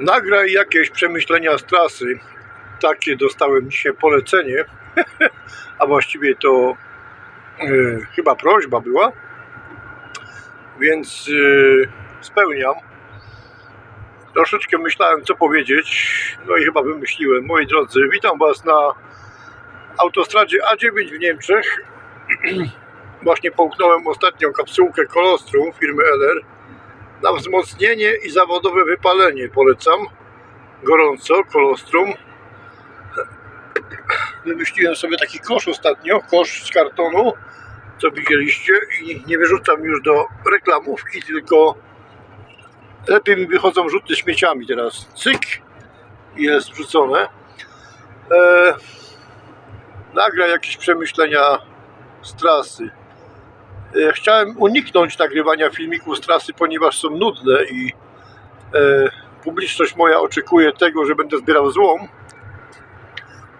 Nagraj jakieś przemyślenia z trasy. Takie dostałem dzisiaj polecenie, a właściwie to e, chyba prośba była, więc e, spełniam. Troszeczkę myślałem, co powiedzieć, no i chyba wymyśliłem. Moi drodzy, witam Was na autostradzie A9 w Niemczech. Właśnie połknąłem ostatnią kapsułkę kolostrum firmy LR. Na wzmocnienie i zawodowe wypalenie polecam. Gorąco, kolostrum. Wymyśliłem sobie taki kosz ostatnio, kosz z kartonu, co widzieliście i nie wyrzucam już do reklamówki, tylko lepiej mi wychodzą rzuty śmieciami teraz. Cyk jest wrzucone. E, nagra jakieś przemyślenia z trasy. E, Chciałem uniknąć nagrywania filmików z trasy, ponieważ są nudne i e, publiczność moja oczekuje tego, że będę zbierał złom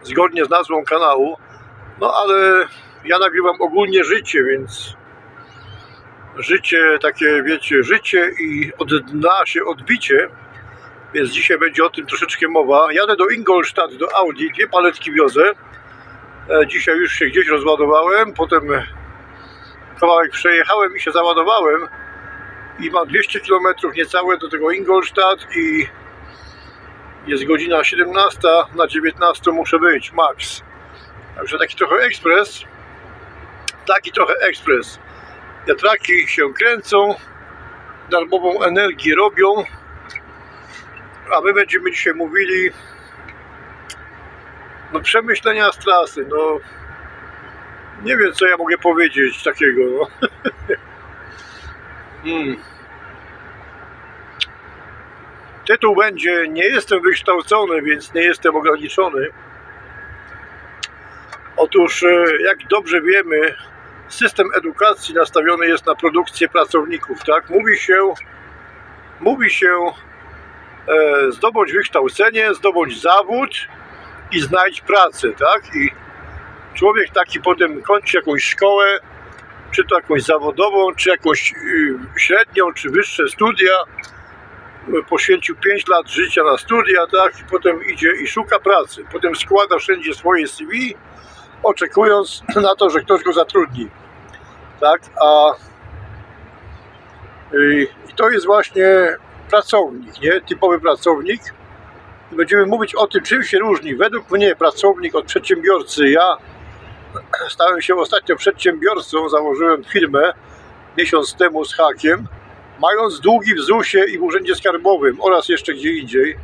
zgodnie z nazwą kanału. No ale ja nagrywam ogólnie życie, więc życie takie, wiecie, życie i od dna się odbicie. Więc dzisiaj będzie o tym troszeczkę mowa. Jadę do Ingolstadt, do Audi, dwie paletki wiozę. E, Dzisiaj już się gdzieś rozładowałem, potem kawałek przejechałem i się załadowałem i mam 200 km niecałe do tego Ingolstadt i jest godzina 17, na 19 muszę być, max. Także taki trochę ekspres, taki trochę ekspres. Wiatraki się kręcą, darmową energię robią, a my będziemy dzisiaj mówili no przemyślenia z trasy, no nie wiem co ja mogę powiedzieć takiego. No. hmm. Tytuł będzie Nie jestem wykształcony, więc nie jestem ograniczony. Otóż, e, jak dobrze wiemy, system edukacji nastawiony jest na produkcję pracowników, tak? Mówi się, mówi się e, zdobądź wykształcenie, zdobądź zawód i znajdź pracę, tak? I człowiek taki potem kończy jakąś szkołę, czy to jakąś zawodową, czy jakąś y, średnią, czy wyższe studia, poświęcił 5 lat życia na studia, tak, i potem idzie i szuka pracy. Potem składa wszędzie swoje CV, oczekując na to, że ktoś go zatrudni. Tak, a y, i to jest właśnie pracownik, nie? Typowy pracownik. Będziemy mówić o tym, czym się różni. Według mnie pracownik od przedsiębiorcy. Ja stałem się ostatnio przedsiębiorcą, założyłem firmę miesiąc temu z hakiem, mając długi w ZUS-ie i w Urzędzie Skarbowym oraz jeszcze gdzie indziej, e,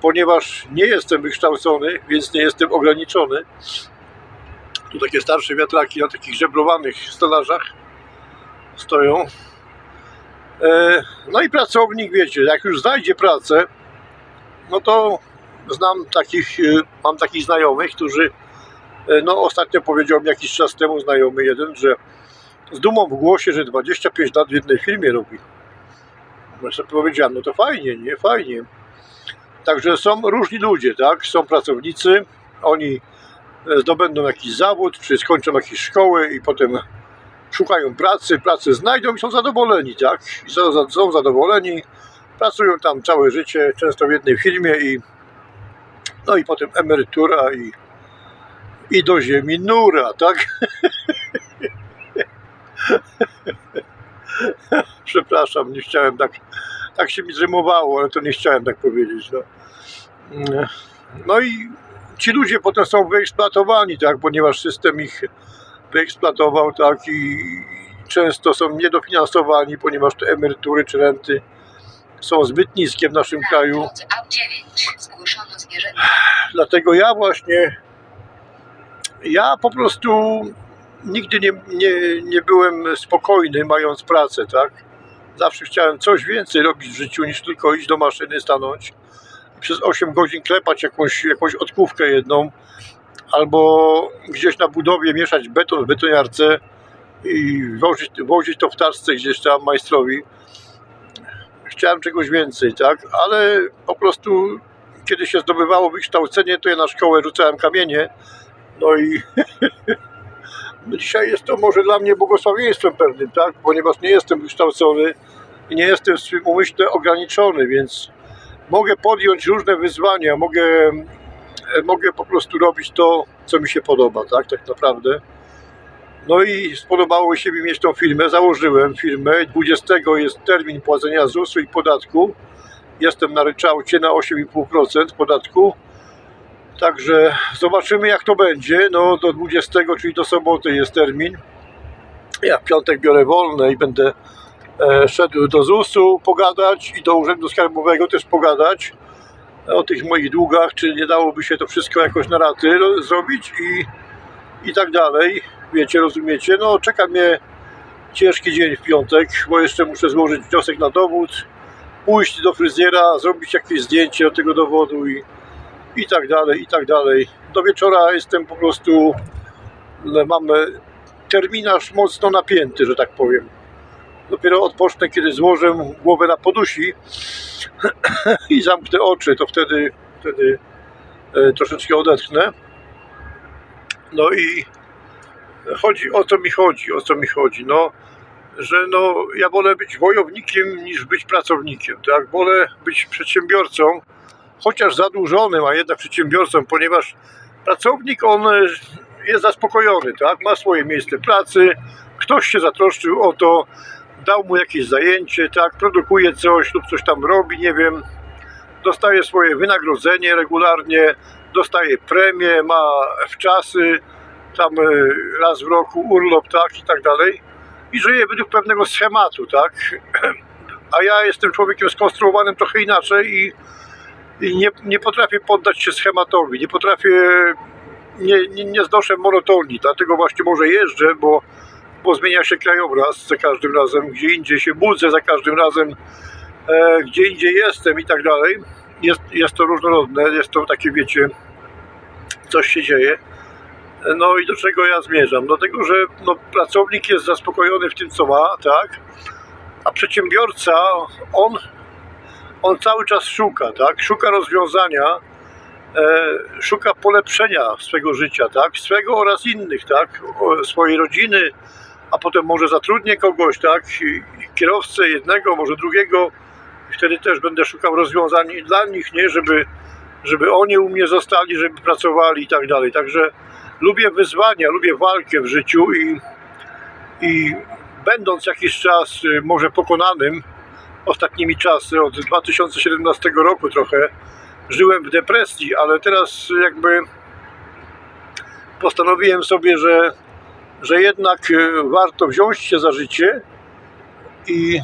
ponieważ nie jestem wykształcony, więc nie jestem ograniczony. Tu takie starsze wiatraki na takich żebrowanych stelażach stoją. E, No i pracownik, wiecie, jak już znajdzie pracę, no to znam takich, e, mam takich znajomych, którzy, no ostatnio powiedział mi jakiś czas temu znajomy jeden, że z dumą w głosie, że 25 lat w jednej firmie robi. No sobie powiedziałem, no to fajnie, nie? Fajnie. Także są różni ludzie, tak? Są pracownicy, oni e, zdobędą jakiś zawód, czy skończą jakieś szkoły i potem szukają pracy, pracę znajdą i są zadowoleni, tak? I są, są zadowoleni, pracują tam całe życie, często w jednej firmie i no i potem emerytura i, i do ziemi nura, tak? Przepraszam, nie chciałem tak, tak się mi zrymowało, ale to nie chciałem tak powiedzieć. No, no i ci ludzie potem są wyeksploatowani, tak, ponieważ system ich wyeksploatował, tak, i często są niedofinansowani, ponieważ te emerytury czy renty są zbyt niskie w naszym kraju. drodze A9 zgłoszono zwierzę. Dlatego ja właśnie, ja po prostu nigdy nie, nie, nie byłem spokojny mając pracę, tak? Zawsze chciałem coś więcej robić w życiu niż tylko iść do maszyny, stanąć przez 8 godzin klepać jakąś, jakąś odkówkę jedną albo gdzieś na budowie mieszać beton w betoniarce i wozić, wozić to w taszce gdzieś tam majstrowi. Chciałem czegoś więcej, tak? Ale po prostu kiedy się zdobywało wykształcenie, to ja na szkołę rzucałem kamienie. No i dzisiaj jest to może dla mnie błogosławieństwem pewnym, tak? Ponieważ nie jestem wykształcony i nie jestem w swym umyśle ograniczony, więc mogę podjąć różne wyzwania, mogę, mogę po prostu robić to, co mi się podoba, tak, tak naprawdę. No i spodobało się mi mieć tą firmę, założyłem firmę, 20 jest termin płacenia ZUS-u i podatku. Jestem na ryczałcie na 8,5% podatku. Także zobaczymy jak to będzie. No do 20, czyli do soboty jest termin. Ja w piątek biorę wolne i będę e, szedł do ZUS-u pogadać i do Urzędu Skarbowego też pogadać o tych moich długach, czy nie dałoby się to wszystko jakoś na raty ro- zrobić i, i tak dalej. Wiecie, rozumiecie? No czeka mnie ciężki dzień w piątek, bo jeszcze muszę złożyć wniosek na dowód, pójść do fryzjera, zrobić jakieś zdjęcie do tego dowodu i, i tak dalej, i tak dalej. Do wieczora jestem po prostu, mam terminarz mocno napięty, że tak powiem. Dopiero odpocznę, kiedy złożę głowę na podusi i zamknę oczy, to wtedy, wtedy e, troszeczkę odetchnę. No i chodzi o co mi chodzi, o co mi chodzi. No, że no, ja wolę być wojownikiem niż być pracownikiem, tak? Wolę być przedsiębiorcą, chociaż zadłużonym, a jednak przedsiębiorcą, ponieważ pracownik on e, jest zaspokojony, tak? Ma swoje miejsce pracy, ktoś się zatroszczył o to, dał mu jakieś zajęcie, tak? Produkuje coś lub coś tam robi, nie wiem, dostaje swoje wynagrodzenie regularnie, dostaje premię, ma wczasy, tam e, raz w roku urlop, tak? I tak dalej i żyje według pewnego schematu, tak? A ja jestem człowiekiem skonstruowanym trochę inaczej i, i nie, nie potrafię poddać się schematowi, nie potrafię, nie, nie, nie znoszę monotonii, dlatego właśnie może jeżdżę, bo, bo zmienia się krajobraz za każdym razem, gdzie indziej się budzę za każdym razem, e, gdzie indziej jestem i tak dalej. Jest, jest to różnorodne, jest to takie, wiecie, coś się dzieje. No i do czego ja zmierzam? Do tego, że no, pracownik jest zaspokojony w tym, co ma, tak? A przedsiębiorca, on, on cały czas szuka, tak? Szuka rozwiązania, e, szuka polepszenia swego życia, tak? Swego oraz innych, tak? O, swojej rodziny, a potem może zatrudnię kogoś, tak? Kierowcę jednego, może drugiego. I wtedy też będę szukał rozwiązań dla nich, nie? Żeby, żeby oni u mnie zostali, żeby pracowali i tak dalej. Także lubię wyzwania, lubię walkę w życiu i, i będąc jakiś czas y, może pokonanym ostatnimi czasy, od 2017 roku trochę, żyłem w depresji, ale teraz jakby postanowiłem sobie, że, że jednak y, warto wziąć się za życie i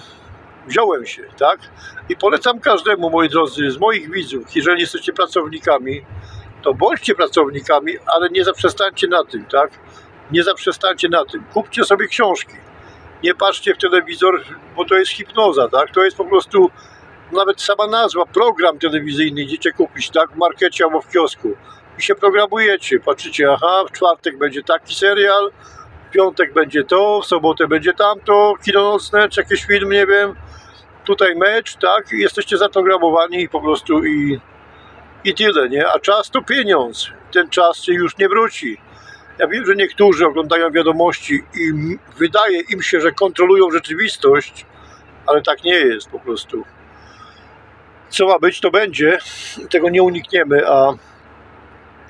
wziąłem się, tak? I polecam każdemu, moi drodzy, z moich widzów, jeżeli jesteście pracownikami, to bądźcie pracownikami, ale nie zaprzestańcie na tym, tak? Nie zaprzestańcie na tym. Kupcie sobie książki. Nie patrzcie w telewizor, bo to jest hipnoza, tak? To jest po prostu nawet sama nazwa, program telewizyjny idziecie kupić, tak? W markecie albo w kiosku. I się programujecie. Patrzycie, aha, w czwartek będzie taki serial, w piątek będzie to, w sobotę będzie tamto, kino nocne, czy jakiś film, nie wiem. Tutaj mecz, tak? I jesteście zaprogramowani i po prostu i i tyle, nie? A czas to pieniądz. Ten czas się już nie wróci. Ja wiem, że niektórzy oglądają wiadomości i wydaje im się, że kontrolują rzeczywistość, ale tak nie jest po prostu. Co ma być, to będzie. Tego nie unikniemy, a,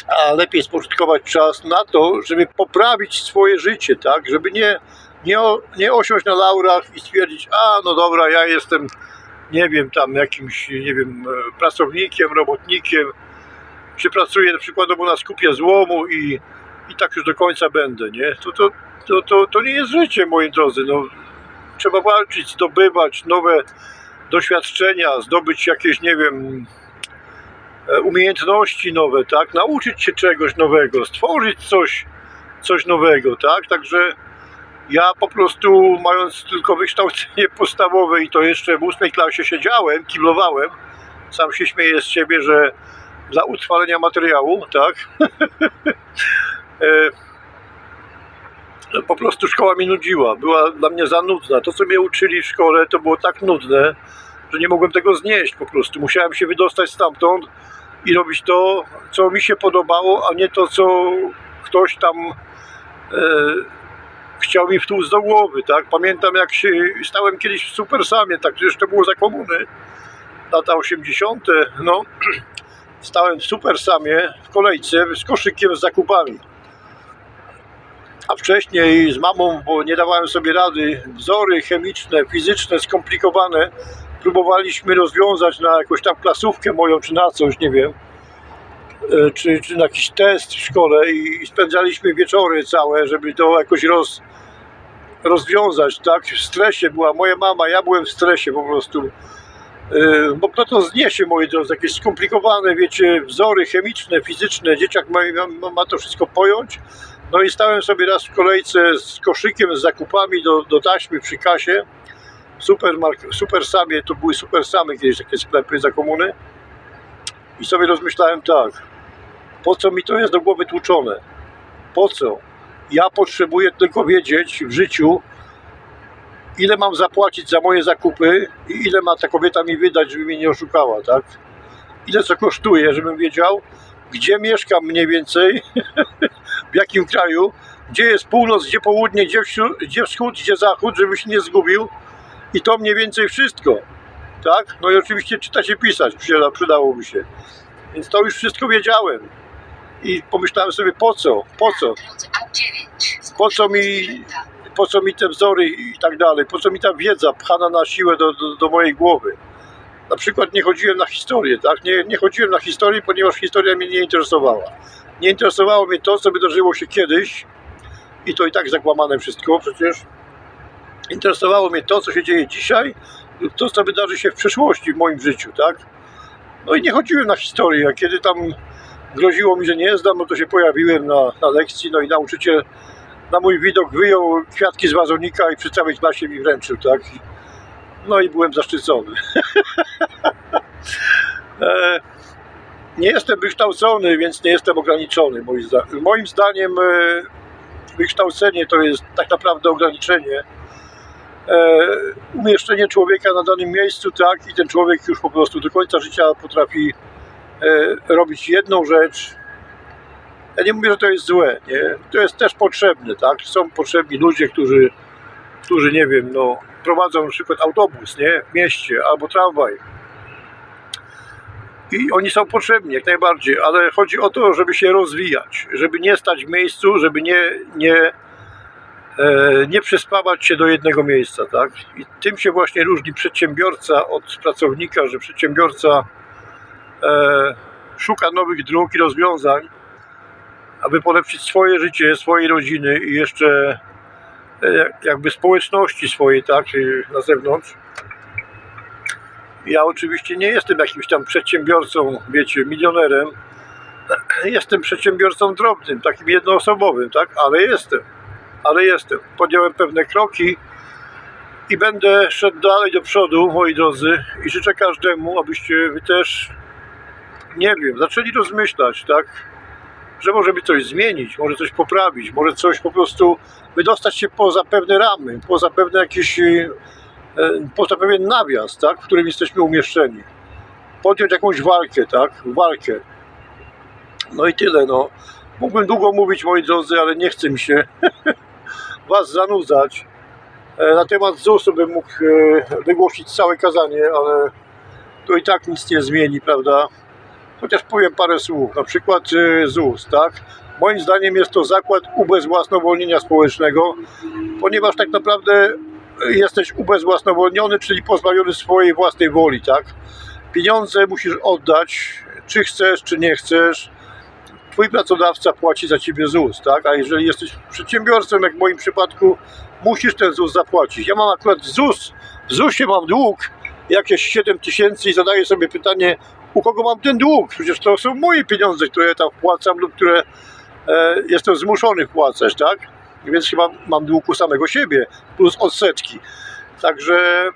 a lepiej spożytkować czas na to, żeby poprawić swoje życie, tak? Żeby nie, nie, nie osiąść na laurach i stwierdzić, a no dobra, ja jestem nie wiem, tam jakimś, nie wiem, pracownikiem, robotnikiem, czy pracuję przykładowo na skupie złomu i, i tak już do końca będę, nie? To, to, to, to, to nie jest życie, moi drodzy, no. Trzeba walczyć, zdobywać nowe doświadczenia, zdobyć jakieś, nie wiem, e, umiejętności nowe, tak? Nauczyć się czegoś nowego, stworzyć coś, coś nowego, tak? Także ja po prostu mając tylko wykształcenie podstawowe i to jeszcze w ósmej klasie siedziałem, kiblowałem, sam się śmieję z siebie, że dla utrwalenia materiału, tak, E, po prostu szkoła mi nudziła, była dla mnie za nudna. To, co mnie uczyli w szkole, to było tak nudne, że nie mogłem tego znieść po prostu. Musiałem się wydostać stamtąd i robić to, co mi się podobało, a nie to, co ktoś tam e, chciał mi wtłuc do głowy, tak? Pamiętam jak się stałem kiedyś w Supersamie, tak, to było za komuny lata 80., no stałem w super samie w kolejce z koszykiem z zakupami. A wcześniej z mamą, bo nie dawałem sobie rady, wzory chemiczne, fizyczne, skomplikowane, próbowaliśmy rozwiązać na jakąś tam klasówkę moją, czy na coś, nie wiem, e, czy, czy na jakiś test w szkole i, spędzaliśmy wieczory całe, żeby to jakoś roz, rozwiązać, tak? W stresie była moja mama, ja byłem w stresie po prostu. Yy, Bo kto to zniesie, moi drodzy, jakieś skomplikowane, wiecie, wzory chemiczne, fizyczne, dzieciak ma, ma, ma to wszystko pojąć. No i stałem sobie raz w kolejce z koszykiem, z zakupami do, do taśmy przy kasie. Super, super samie, to były super same kiedyś takie sklepy za komuny. I sobie rozmyślałem tak, po co mi to jest do głowy tłuczone? Po co? Ja potrzebuję tylko wiedzieć w życiu, ile mam zapłacić za moje zakupy i ile ma ta kobieta mi wydać, żeby mnie nie oszukała, tak? Ile co kosztuje, żebym wiedział, gdzie mieszkam mniej więcej, w jakim kraju, gdzie jest północ, gdzie południe, gdzie, gdzie wschód, gdzie zachód, żeby się nie zgubił. I to mniej więcej wszystko, tak? No i oczywiście czytać i pisać przyda, przydałoby się. Więc to już wszystko wiedziałem. I pomyślałem sobie, po co? Po co? Drodze A9. Po co mi- po co mi te wzory i tak dalej, po co mi ta wiedza pchana na siłę do, do, do mojej głowy. Na przykład nie chodziłem na historię, tak? Nie, nie chodziłem na historię, ponieważ historia mnie nie interesowała. Nie interesowało mnie to, co wydarzyło się kiedyś i to i tak zakłamane wszystko przecież. Interesowało mnie to, co się dzieje dzisiaj lub to, co wydarzy się w przyszłości w moim życiu, tak? No i nie chodziłem na historię, kiedy tam groziło mi, że nie zdam, no to się pojawiłem na, na lekcji, no i nauczyciel na mój widok wyjął kwiatki z wazonika i przy całej klasie mi wręczył, tak? No i byłem zaszczycony. e, nie jestem wykształcony, więc nie jestem ograniczony. Moim, zda- moim zdaniem e, wykształcenie to jest tak naprawdę ograniczenie. E, umieszczenie człowieka na danym miejscu, tak? I ten człowiek już po prostu do końca życia potrafi e, robić jedną rzecz, ja nie mówię, że to jest złe, nie? To jest też potrzebne, tak? Są potrzebni ludzie, którzy, którzy nie wiem, no, prowadzą na przykład autobus, nie? W mieście albo tramwaj. I oni są potrzebni jak najbardziej, ale chodzi o to, żeby się rozwijać, żeby nie stać w miejscu, żeby nie, nie, e, nie przyspawać się do jednego miejsca, tak? I tym się właśnie różni przedsiębiorca od pracownika, że przedsiębiorca e, szuka nowych dróg i rozwiązań, aby polepszyć swoje życie, swojej rodziny i jeszcze e, jakby społeczności swojej, tak, na zewnątrz. Ja oczywiście nie jestem jakimś tam przedsiębiorcą, wiecie, milionerem. Jestem przedsiębiorcą drobnym, takim jednoosobowym, tak, ale jestem. Ale jestem. Podjąłem pewne kroki i będę szedł dalej do przodu, moi drodzy, i życzę każdemu, abyście wy też, nie wiem, zaczęli rozmyślać, tak, że może by coś zmienić, może coś poprawić, może coś po prostu wydostać się poza pewne ramy, poza pewne jakieś, e, poza pewien nawias, tak, w którym jesteśmy umieszczeni. Podjąć jakąś walkę, tak, walkę. No i tyle, no. Mógłbym długo mówić, moi drodzy, ale nie chcę mi się was zanudzać. E, Na temat ZUS-u bym mógł e, wygłosić całe kazanie, ale to i tak nic nie zmieni, prawda? Chociaż powiem parę słów, na przykład ZUS, tak? Moim zdaniem jest to zakład ubezwłasnowolnienia społecznego, ponieważ tak naprawdę jesteś ubezwłasnowolniony, czyli pozbawiony swojej własnej woli, tak? Pieniądze musisz oddać, czy chcesz, czy nie chcesz. Twój pracodawca płaci za ciebie ZUS, tak? A jeżeli jesteś przedsiębiorcą, jak w moim przypadku, musisz ten ZUS zapłacić. Ja mam akurat ZUS, w ZUSie mam dług jakieś 7 tysięcy i zadaję sobie pytanie, u kogo mam ten dług? Przecież to są moje pieniądze, które ja tam wpłacam lub które e, jestem zmuszony wpłacać, tak? Więc chyba mam dług u samego siebie, plus odsetki. Także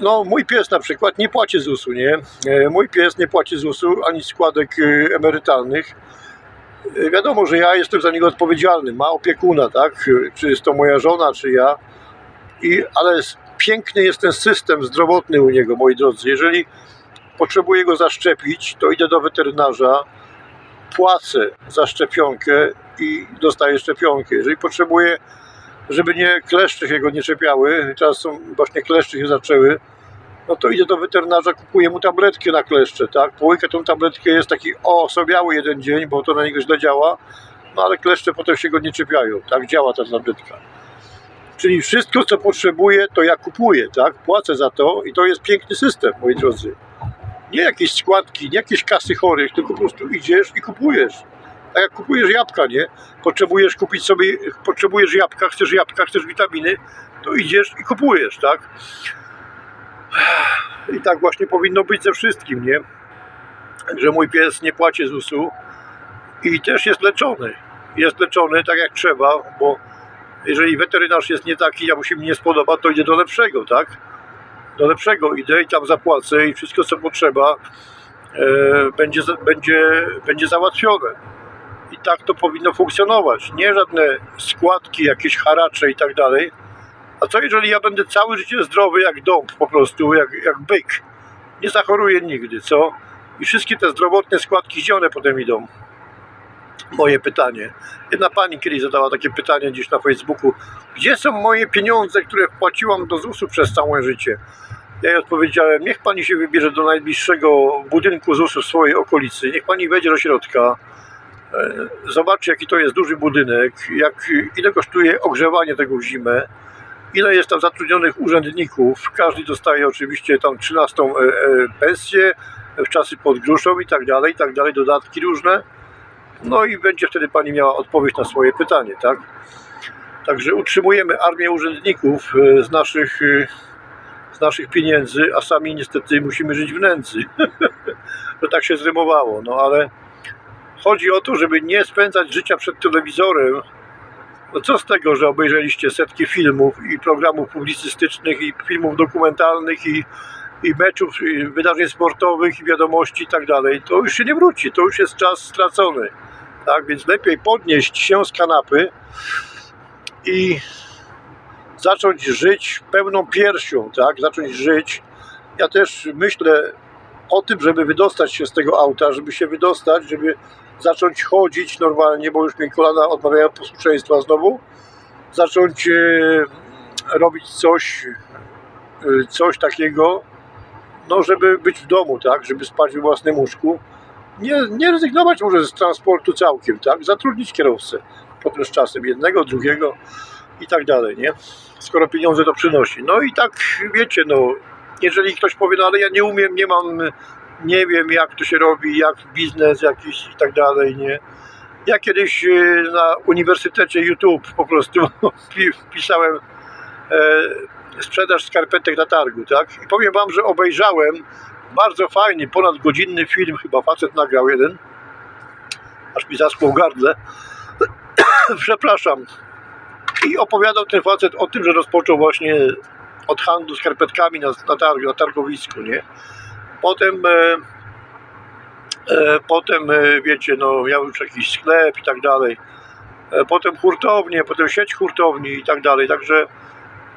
no, mój pies na przykład nie płaci ZUS-u, nie? E, Mój pies nie płaci ZUS-u ani składek e, emerytalnych. E, Wiadomo, że ja jestem za niego odpowiedzialny, ma opiekuna, tak? E, Czy jest to moja żona, czy ja. I, ale piękny jest ten system zdrowotny u niego, moi drodzy. Jeżeli potrzebuję go zaszczepić, to idę do weterynarza, płacę za szczepionkę i dostaję szczepionkę. Jeżeli potrzebuję, żeby nie kleszcze się go nie czepiały, teraz są właśnie kleszcze się zaczęły, no to idę do weterynarza, kupuję mu tabletkę na kleszcze, tak? Połykę tą tabletkę, jest taki osobiały jeden dzień, bo to na niego źle działa, no ale kleszcze potem się go nie czepiają, tak działa ta tabletka. Czyli wszystko, co potrzebuję, to ja kupuję, tak? Płacę za to i to jest piękny system, moi drodzy. Nie jakieś składki, nie jakieś kasy chorych, tylko po prostu idziesz i kupujesz. Tak jak kupujesz jabłka, nie? Potrzebujesz kupić sobie, potrzebujesz jabłka, chcesz jabłka, chcesz witaminy, to idziesz i kupujesz, tak? I tak właśnie powinno być ze wszystkim, nie? Że mój pies nie płaci ZUS-u i też jest leczony. Jest leczony tak jak trzeba, bo jeżeli weterynarz jest nie taki, albo się mi nie spodoba, to idę do lepszego, tak? Do lepszego idę i tam zapłacę i wszystko co potrzeba e, będzie, będzie, będzie załatwione. I tak to powinno funkcjonować. Nie żadne składki, jakieś haracze i tak dalej. A co jeżeli ja będę całe życie zdrowy jak dąb po prostu, jak, jak byk? Nie zachoruję nigdy, co? I wszystkie te zdrowotne składki, gdzie one potem idą? Moje pytanie. Jedna pani kiedyś zadała takie pytanie gdzieś na Facebooku. Gdzie są moje pieniądze, które wpłaciłam do ZUS-u przez całe życie? Ja jej odpowiedziałem, niech pani się wybierze do najbliższego budynku ZUS-u w swojej okolicy. Niech pani wejdzie do środka. e, Zobaczy, jaki to jest duży budynek, jak, ile kosztuje ogrzewanie tego w zimę, ile jest tam zatrudnionych urzędników. Każdy dostaje oczywiście tam 13 e, e, pensję w czasy pod gruszą i tak dalej, i tak dalej, dodatki różne. No i będzie wtedy pani miała odpowiedź na swoje pytanie, tak? Także utrzymujemy armię urzędników z naszych, naszych pieniędzy, a sami niestety musimy żyć w nędzy. to tak się zrymowało, no ale chodzi o to, żeby nie spędzać życia przed telewizorem. No co z tego, że obejrzeliście setki filmów i programów publicystycznych i filmów dokumentalnych i, i meczów, i wydarzeń sportowych i wiadomości i tak dalej. To już się nie wróci, to już jest czas stracony. Tak, więc lepiej podnieść się z kanapy i zacząć żyć pełną piersią, tak? Zacząć żyć. Ja też myślę o tym, żeby wydostać się z tego auta, żeby się wydostać, żeby zacząć chodzić normalnie, bo już mi kolana odmawiają posłuszeństwa znowu. Zacząć e, robić coś, e, coś takiego, no żeby być w domu, tak? Żeby spać we własnym łóżku. Nie, nie rezygnować może z transportu całkiem, tak? Zatrudnić kierowcę potem z czasem jednego, drugiego i tak dalej, nie? Skoro pieniądze to przynosi. No i tak, wiecie, no, jeżeli ktoś powie, no ale ja nie umiem, nie mam, nie wiem jak to się robi, jak biznes jakiś i tak dalej, nie? Ja kiedyś e, na Uniwersytecie YouTube po prostu wpisałem e, sprzedaż skarpetek na targu, tak? I powiem Wam, że obejrzałem bardzo fajny, ponadgodzinny film, chyba facet nagrał jeden, aż mi zaschło w gardle. Przepraszam. I opowiadał ten facet o tym, że rozpoczął właśnie od handlu skarpetkami na, na, targu, na targowisku, nie? Potem, e, e, potem e, wiecie, no miał już jakiś sklep i tak dalej. E, potem hurtownie, potem sieć hurtowni i tak dalej. Także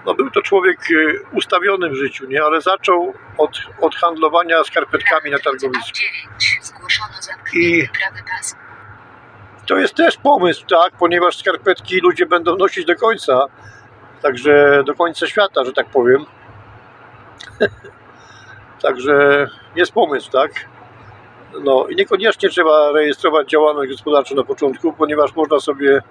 no był to człowiek e, ustawiony w życiu, nie? Ale zaczął od, od handlowania skarpetkami na targowisku. 9. To jest też pomysł, tak, ponieważ skarpetki ludzie będą nosić do końca, także do końca świata, że tak powiem. także jest pomysł, tak. No i niekoniecznie trzeba rejestrować działalność gospodarczą na początku, ponieważ można sobie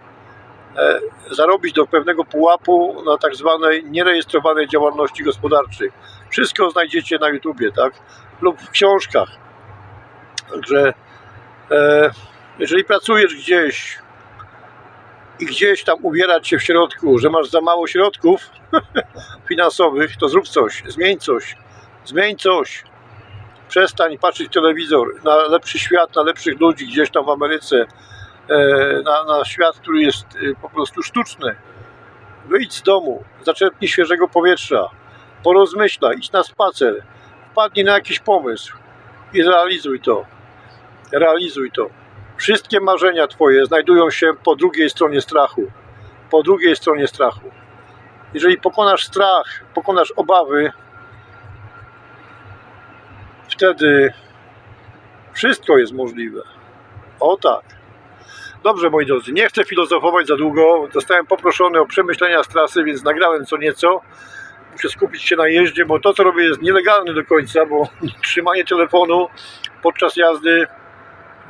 e, zarobić do pewnego pułapu na tak zwanej nierejestrowanej działalności gospodarczej. Wszystko znajdziecie na YouTubie, tak, lub w książkach. Także e, jeżeli pracujesz gdzieś i gdzieś tam ubierać się w środku, że masz za mało środków finansowych, to zrób coś, zmień coś, zmień coś. Przestań patrzeć telewizor na lepszy świat, na lepszych ludzi gdzieś tam w Ameryce, e, na, na świat, który jest e, po prostu sztuczny. Wyjdź z domu, zaczerpnij świeżego powietrza, porozmyślaj, idź na spacer, wpadnij na jakiś pomysł i realizuj to. Realizuj to. Wszystkie marzenia Twoje znajdują się po drugiej stronie strachu. Po drugiej stronie strachu. Jeżeli pokonasz strach, pokonasz obawy, wtedy wszystko jest możliwe. O tak. Dobrze, moi drodzy, nie chcę filozofować za długo. Zostałem poproszony o przemyślenia z trasy, więc nagrałem co nieco. muszę skupić się na jeździe, bo to co robię jest nielegalne do końca, bo trzymanie telefonu podczas jazdy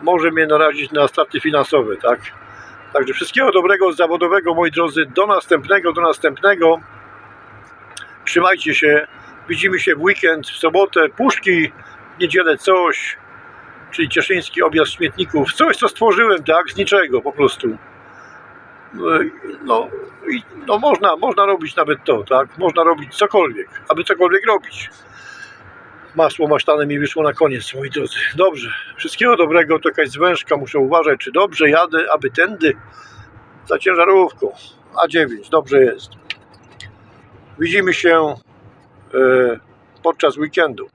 może mnie narazić na straty finansowe, tak? Także wszystkiego dobrego zawodowego, moi drodzy. Do następnego, do następnego. Trzymajcie się. Widzimy się w weekend, w sobotę. Puszki, w niedzielę coś. Czyli cieszyński objazd śmietników. Coś, co stworzyłem, tak? Z niczego po prostu. No, no, no można, można robić nawet to, tak? Można robić cokolwiek, aby cokolwiek robić. Masło maślane mi wyszło na koniec, moi drodzy. Dobrze, wszystkiego dobrego, to jakaś zwężka, muszę uważać, czy dobrze jadę, aby tędy za ciężarówką. A9, dobrze jest. Widzimy się e, podczas weekendu.